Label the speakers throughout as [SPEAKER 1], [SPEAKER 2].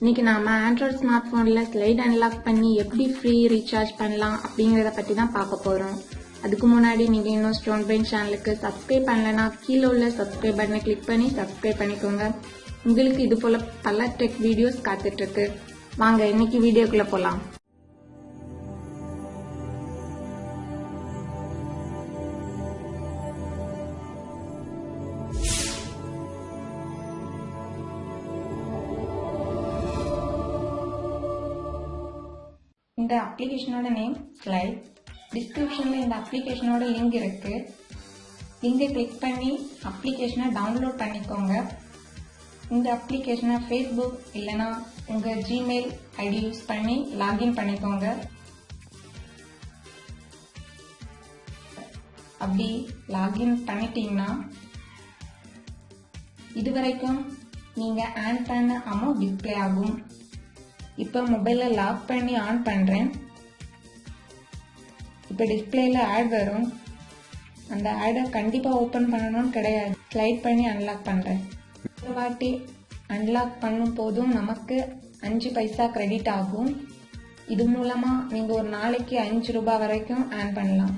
[SPEAKER 1] இன்னைக்கு நாம Android smart போன்ல ஸ்லைட் அன்லாக் பண்ணி எப்படி ஃப்ரீ ரீசார்ஜ் பண்ணலாம் அப்படிங்கறத பத்தி தான் பார்க்க போறோம். அதுக்கு முன்னாடி நீங்க இன்னும் ஸ்டோன் பெயின் சேனலுக்கு சப்ஸ்கிரைப் பண்ணலனா கீழே உள்ள சப்ஸ்கிரைப் பட்டனை கிளிக் பண்ணி சப்ஸ்கிரைப் பண்ணிக்கோங்க. உங்களுக்கு இது போல பல டெக் வீடியோஸ் காத்துட்டு இருக்கு. வாங்க இன்னைக்கு வீடியோக்குள்ள போலாம். இந்த அப்ளிகேஷனோட நேம் ஸ்லைட் டிஸ்கிரிப்ஷனில் இந்த அப்ளிகேஷனோட லிங்க் இருக்கு. லிங்கை கிளிக் பண்ணி அப்ளிகேஷனை டவுன்லோட் பண்ணிக்கோங்க. இந்த அப்ளிகேஷனை ஃபேஸ்புக் இல்லைனா உங்கள் ஜிமெயில் ஐடி யூஸ் பண்ணி லாகின் பண்ணிக்கோங்க. அப்படி லாகின் பண்ணிட்டீங்கன்னா இதுவரைக்கும் நீங்கள் ஆன் பண்ண அமௌண்ட் டிஸ்பிளே ஆகும். இப்போ மொபைலில் லாக் பண்ணி ஆன் பண்ணுறேன் இப்போ டிஸ்பிளேயில் ஆட் வரும். அந்த ஆடை கண்டிப்பாக ஓப்பன் பண்ணணும்னு கிடையாது. ஸ்லைட் பண்ணி அன்லாக் பண்ணுறேன் ஒரு வாட்டி அன்லாக் பண்ணும் போதும் நமக்கு அஞ்சு பைசா கிரெடிட் ஆகும். இது மூலமாக நீங்கள் ஒரு நாளைக்கு அஞ்சு ரூபாய் வரைக்கும் ஆன் பண்ணலாம்.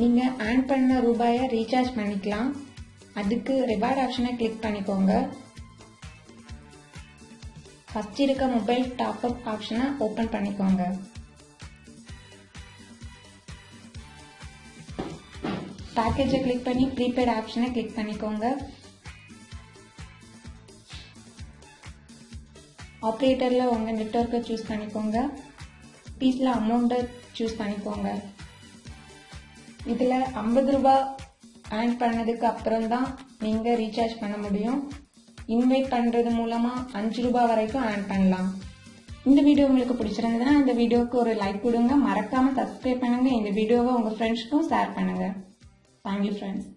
[SPEAKER 1] நீங்கள் ஆன் பண்ண ரூபாயை ரீசார்ஜ் பண்ணிக்கலாம். அதுக்கு ரிவார்ட் ஆப்ஷனை கிளிக் பண்ணிக்கோங்க. ஃபஸ்ட் இருக்க மொபைல் டாப்அப் ஆப்ஷனை ஓப்பன் பண்ணிக்கோங்க. பேக்கேஜை கிளிக் பண்ணி ப்ரீபெய்ட் ஆப்ஷனை கிளிக் பண்ணிக்கோங்க. ஆப்ரேட்டரில் உங்கள் நெட்ஒர்க்கை சூஸ் பண்ணிக்கோங்க. பீஸில் அமௌண்ட்டை சூஸ் பண்ணிக்கோங்க. இதில் ஐம்பது ரூபா ஆன் பண்ணதுக்கு அப்புறம் தான் நீங்கள் ரீசார்ஜ் பண்ண முடியும். இன்வைட் பண்ணுறது மூலமாக அஞ்சு ரூபாய் வரைக்கும் ஆன் பண்ணலாம். இந்த வீடியோ உங்களுக்கு பிடிச்சிருந்ததுன்னா இந்த வீடியோவுக்கு ஒரு லைக் கொடுங்க. மறக்காமல் சப்ஸ்கிரைப் பண்ணுங்கள் இந்த வீடியோவை உங்கள் ஃப்ரெண்ட்ஸ்க்கும் ஷேர் பண்ணுங்கள் தேங்க்யூ ஃப்ரெண்ட்ஸ்